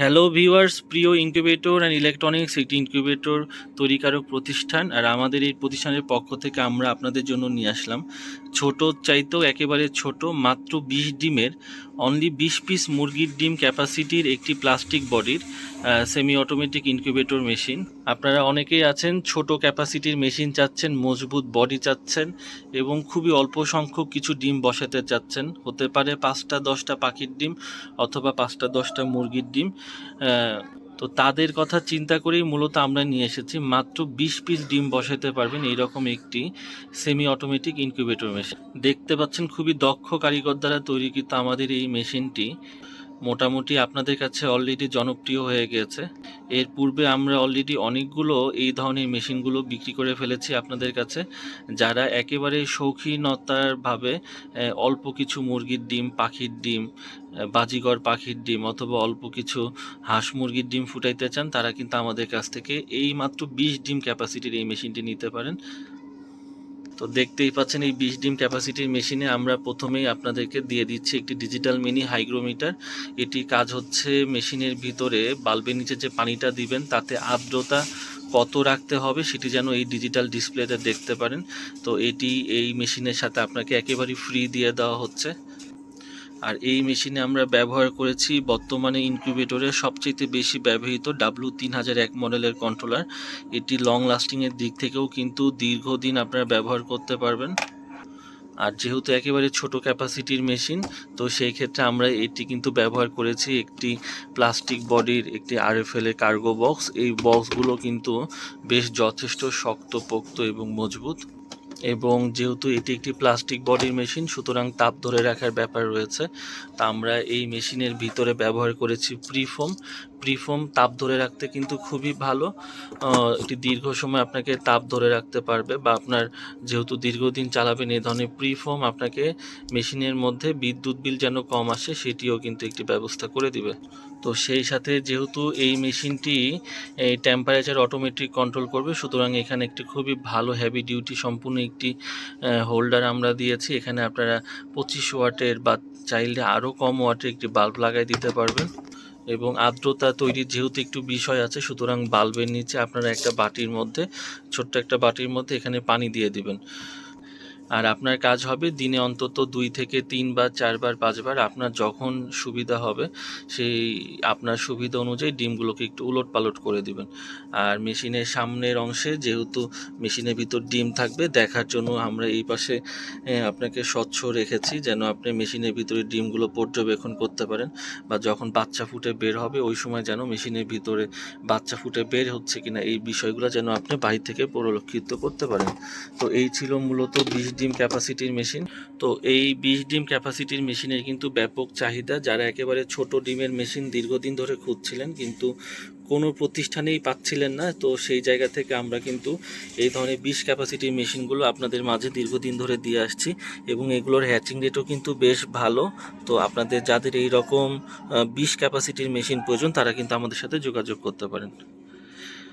Hello viewers প্রিয় incubator and electronics একটি incubator তৈরিকারক প্রতিষ্ঠান, আর আমাদের এই প্রতিষ্ঠানের পক্ষ থেকে আমরা আপনাদের জন্য নিয়ে আসলাম। ছোট চাইতেও একেবারে ছোট, মাত্র বিশ ডিমের অনলি বিশ পিস মুরগির ডিম ক্যাপাসিটির একটি প্লাস্টিক বডির সেমি অটোমেটিক ইনকিউবেটর মেশিন আপনারা অনেকেই আছেন, ছোট ক্যাপাসিটির মেশিন চাচ্ছেন, মজবুত বডি চাচ্ছেন এবং খুবই অল্প সংখ্যক কিছু ডিম বসাতে চাচ্ছেন। হতে পারে পাঁচটা দশটা পাখির ডিম অথবা পাঁচটা দশটা মুরগির ডিম। তো তাদের কথা চিন্তা করেই মূলত আমরা নিয়ে এসেছি। মাত্র বিশ পিস ডিম বসাতে পারবেন এইরকম একটি সেমি অটোমেটিক ইনকিউবেটর মেশিন দেখতে পাচ্ছেন খুবই দক্ষ কারিগর দ্বারা তৈরি তৈরিকৃত আমাদের এই মেশিনটি মোটামুটি আপনাদের কাছে অলরেডি জনপ্রিয় হয়ে গেছে। এর পূর্বে আমরা অলরেডি অনেকগুলো এই ধরনের মেশিনগুলো বিক্রি করে ফেলেছি আপনাদের কাছে। যারা একেবারে শৌখিনতার ভাবে অল্প কিছু মুরগির ডিম, পাখির ডিম বাজিগর পাখির ডিম অথবা অল্প কিছু হাঁস মুরগির ডিম ফুটাইতে চান, তারা কিন্তু আমাদের কাছ থেকে এই মাত্র বিশ ডিম ক্যাপাসিটির এই মেশিনটি নিতে পারেন। তো দেখতেই পাচ্ছেন এই বিশ ডিম ক্যাপাসিটির মেশিনে আমরা প্রথমেই আপনাদেরকে দিয়ে দিচ্ছি একটি ডিজিটাল মিনি হাইগ্রোমিটার এটি কাজ হচ্ছে মেশিনের ভিতরে বাল্বের নিচে যে পানিটা দিবেন, তাতে আর্দ্রতা কত রাখতে হবে সেটি যেন এই ডিজিটাল ডিসপ্লেতে দেখতে পারেন। তো এটি এই মেশিনের সাথে আপনাকে একেবারেই ফ্রি দিয়ে দেওয়া হচ্ছে। আর এই মেশিনে আমরা ব্যবহার করেছি বর্তমানে ইনকিউবেটরের সবচেয়ে বেশি ব্যবহৃত ডাব্লু তিন হাজার এক মডেলের কন্ট্রোলার এটি লং লাস্টিংয়ের দিক থেকেও কিন্তু দীর্ঘদিন আপনারা ব্যবহার করতে পারবেন। আর যেহেতু একেবারে ছোট ক্যাপাসিটির মেশিন তো সেই ক্ষেত্রে আমরা এটি কিন্তু ব্যবহার করেছি একটি প্লাস্টিক বডির একটি আরএফএল কার্গো বক্স এই বক্সগুলো কিন্তু বেশ যথেষ্ট শক্তপোক্ত এবং মজবুত। এবং যেহেতু এটি একটি প্লাস্টিক বডির মেশিন, সুতরাং তাপ ধরে রাখার ব্যাপার রয়েছে। তা আমরা এই মেশিনের ভিতরে ব্যবহার করেছি প্রিফোম। প্রিফোম তাপ ধরে রাখতে কিন্তু খুবই ভালো। এটি দীর্ঘ সময় আপনাকে তাপ ধরে রাখতে পারবে বা আপনার যেহেতু দীর্ঘদিন চালাবেন এই ধরনের প্রিফোম, আপনাকে মেশিনের মধ্যে বিদ্যুৎ বিল যেন কম আসে সেটিও কিন্তু একটি ব্যবস্থা করে দিবে। তো সেই সাথে যেহেতু এই মেশিনটি এই টেম্পারেচার অটোমেটিক কন্ট্রোল করবে, সুতরাং এখানে একটি খুবই ভালো হেভি ডিউটি সম্পূর্ণ একটি হোল্ডার আমরা দিয়েছি। এখানে আপনারা পঁচিশ ওয়াটের বা চাইলে আরও কম ওয়াটের একটি বাল্ব লাগাই দিতে পারবেন। এবং আর্দ্রতা তৈরির যেহেতু একটু বিষয় আছে, সুতরাং বাল্বের নিচে আপনারা একটা বাটির মধ্যে, ছোট্ট একটা বাটির মধ্যে এখানে পানি দিয়ে দিবেন। আর আপনার কাজ হবে দিনে অন্তত দুই থেকে তিন বা চারবার পাঁচবার আপনার যখন সুবিধা হবে, সেই আপনার সুবিধা অনুযায়ী ডিমগুলোকে একটু উলট পালট করে দিবেন। আর মেশিনের সামনের অংশে যেহেতু মেশিনের ভিতর ডিম থাকবে, দেখার জন্য আমরা এই পাশে আপনাকে স্বচ্ছ রেখেছি যেন আপনি মেশিনের ভিতরে ডিমগুলো পর্যবেক্ষণ করতে পারেন বা যখন বাচ্চা ফুটে বের হবে, ওই সময় যেন মেশিনের ভিতরে বাচ্চা ফুটে বের হচ্ছে কিনা, এই বিষয়গুলো যেন আপনি বাহির থেকে পরিলক্ষিত করতে পারেন। তো এই ছিল মূলত বিশ ডিম ক্যাপাসিটির মেশিন তো এই বিশ ডিম ক্যাপাসিটির মেশিনের কিন্তু ব্যাপক চাহিদা, যারা একেবারে ছোট ডিমের মেশিন দীর্ঘদিন ধরে খুঁজছিলেন, কিন্তু কোনো প্রতিষ্ঠানেই পাচ্ছিলেন না। তো সেই জায়গা থেকে আমরা কিন্তু এই ধরনের বিশ ক্যাপাসিটির মেশিনগুলো আপনাদের মাঝে দীর্ঘদিন ধরে দিয়ে আসছি এবং এগুলোর হ্যাচিং রেটও কিন্তু বেশ ভালো। তো আপনাদের যাদের এই রকম বিশ ক্যাপাসিটির মেশিন প্রয়োজন, তারা কিন্তু আমাদের সাথে যোগাযোগ করতে পারেন।